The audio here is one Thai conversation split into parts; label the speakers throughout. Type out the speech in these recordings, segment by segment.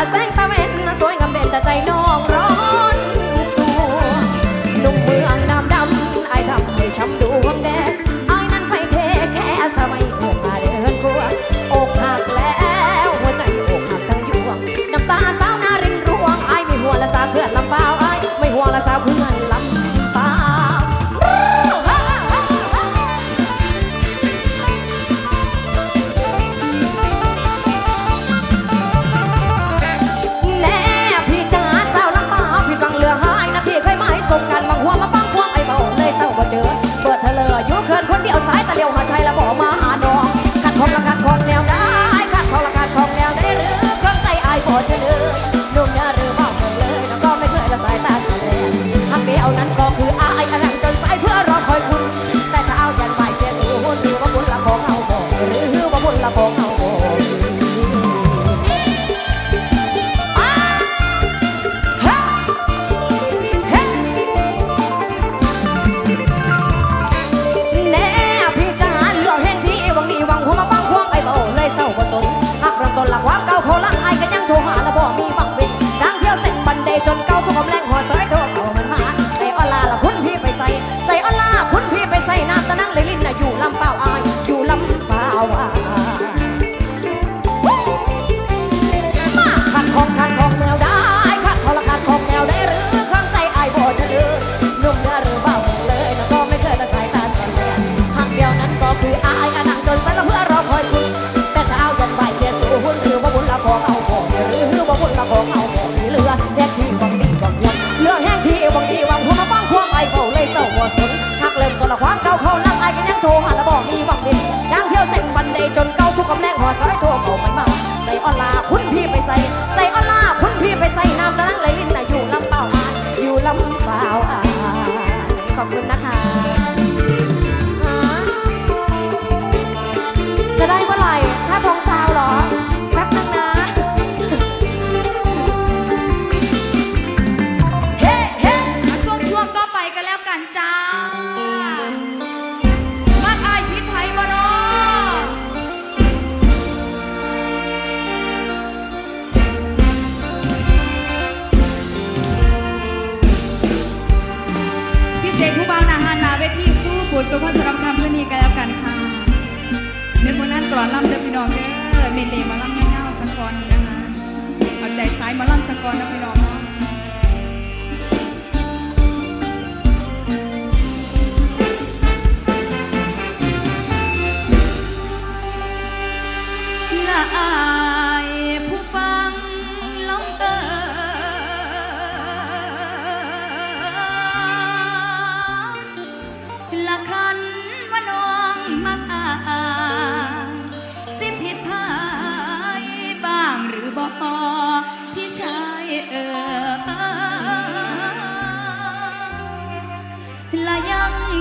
Speaker 1: าแสงตาเวนสวยงามเด่นแต่ใจน้อง that was right. เมเลมาล่ำเงา
Speaker 2: สัก
Speaker 1: คนนะ
Speaker 3: คะ เอาใจซ้ายมาล่ำสักคนนะพี่น้องเนาะละอา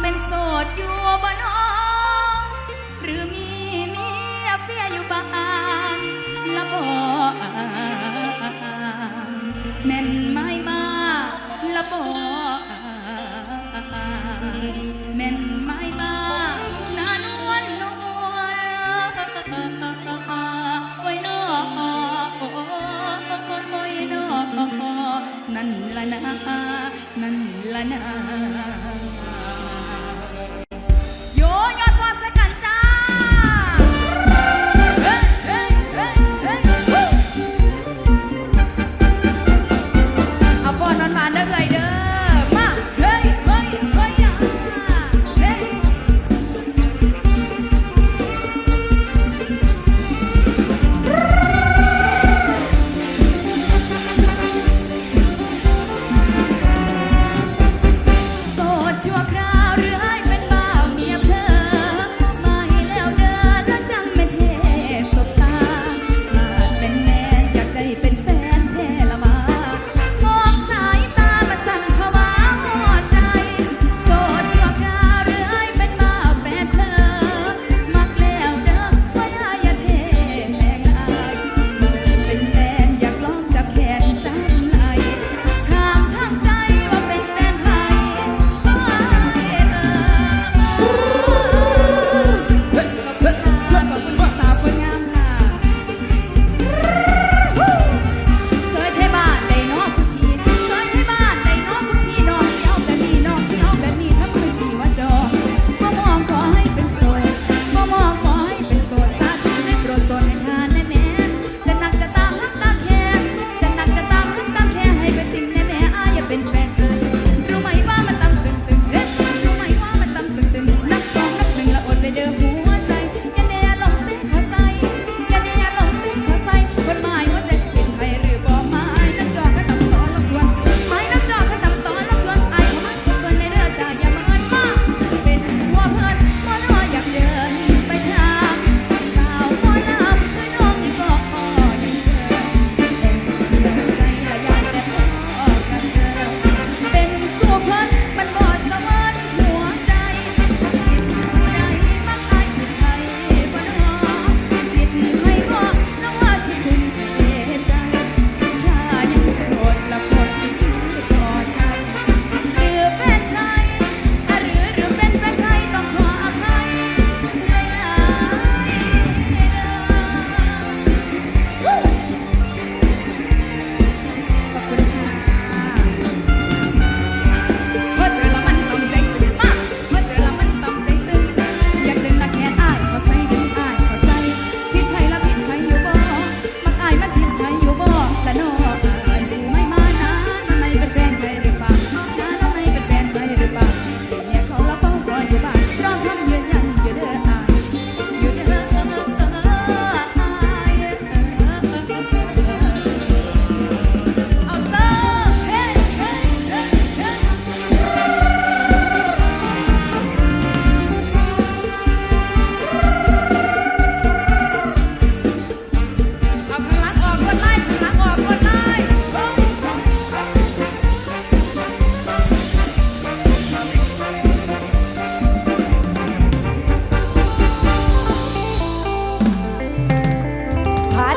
Speaker 3: เป็นโสดอยู่บ้านหรือมีเมียเฟียอยู่บ้านละบ่แม่นไม่มาละบ่แม่นไม่มานานวนนวลไว้นอโอ้ยนอนั่นละนานั่นละนะ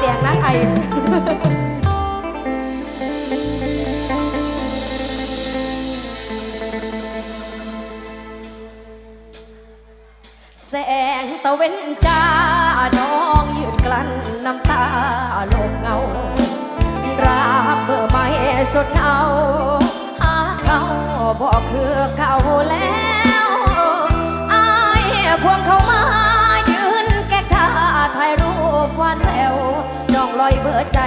Speaker 3: แดงหน้าไทย
Speaker 1: แสงตะเวนจ้าน้องยืนกลั้นน้ำตาลงเงาราเบอร์ไม่สุดเงาหาเขาบอกคือเก่าแล้ว ลอยเบื่อใจ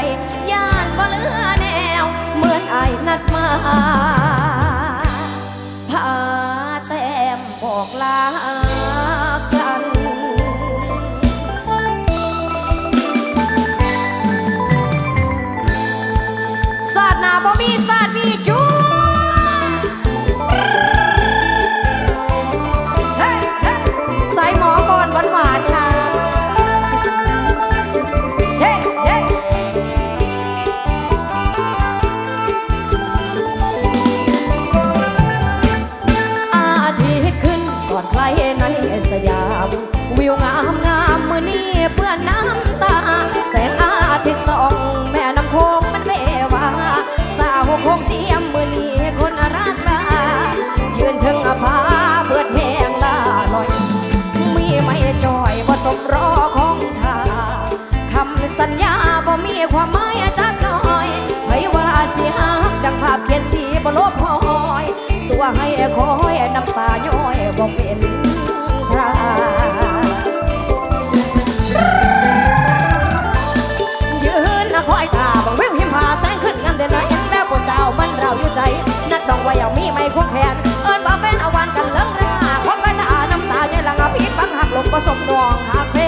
Speaker 1: ย่านบ่เหลือแนว เหมือนไอ้นัดมาพาแต้มบอกลา อนใครในสยาม วิวงามงามมือนี้เปื้อนน้ำตา แสงอาทิตย์ส่อง แม่น้ำโคงมันเววาสาวโคงเจียมมือนี้คนรักลายืนถึงผาเบิดแหงลาลอย มีไม่จอยผสมรอของทาคำสัญญาบ่มีความหมายจักหน่อยไผว่าสิหักดังภาพเขียนสีบ่ลบหอย ตัวให้คอ สมดวงหักเพ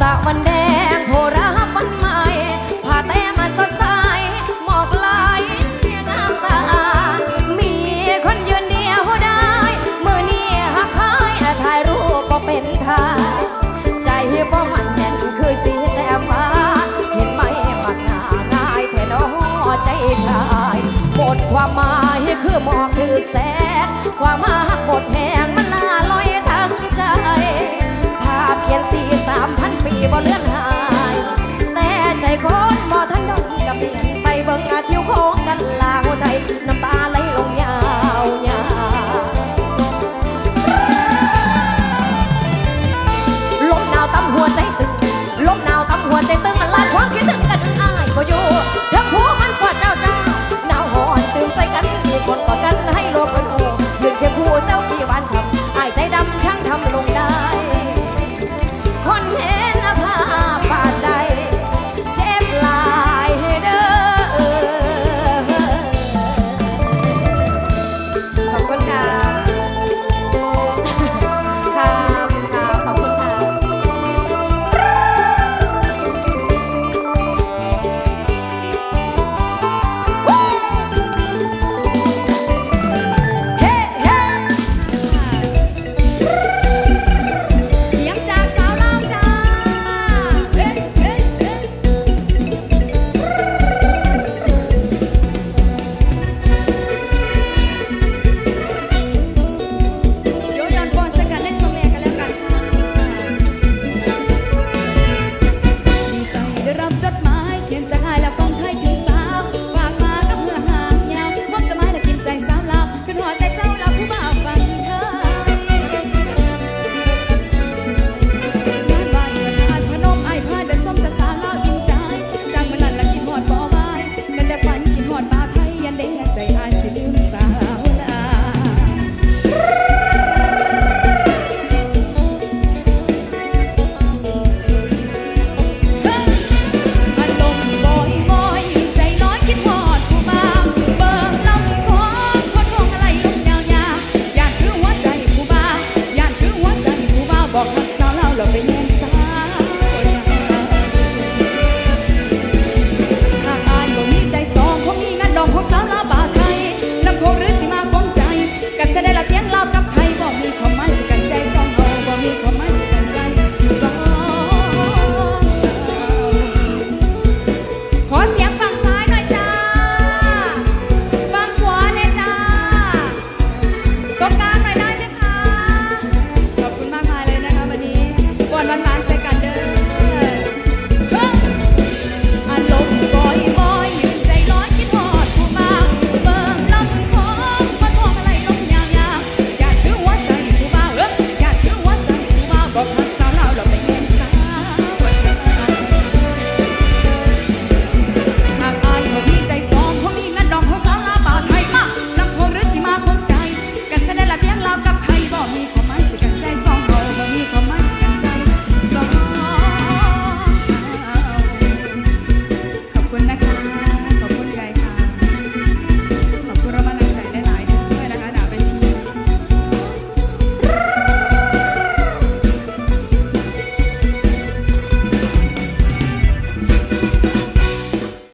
Speaker 1: ตาวันแดงโทรามันใหม่ผ่าแต่มาสดใสหมอกลายงามตา มีคนยืนเดียวได้ มือนี้หักพายถ่ายรูปบ่เป็นทาใจบ่มันแน่นคือสีแต้มฟ้าเห็นไหมมักหน้าง่ายแท้น้อใจชายหมดความหมายคือหมอกถึกแสงความมาหักหมดแหง นสี่สามพันปีบ่เลื่อนหาย แต่ใจคนบ่ทันดงกับเปลี่ยนไปเบิ่งอาทิวโค้งกันลาวใจน้ำตา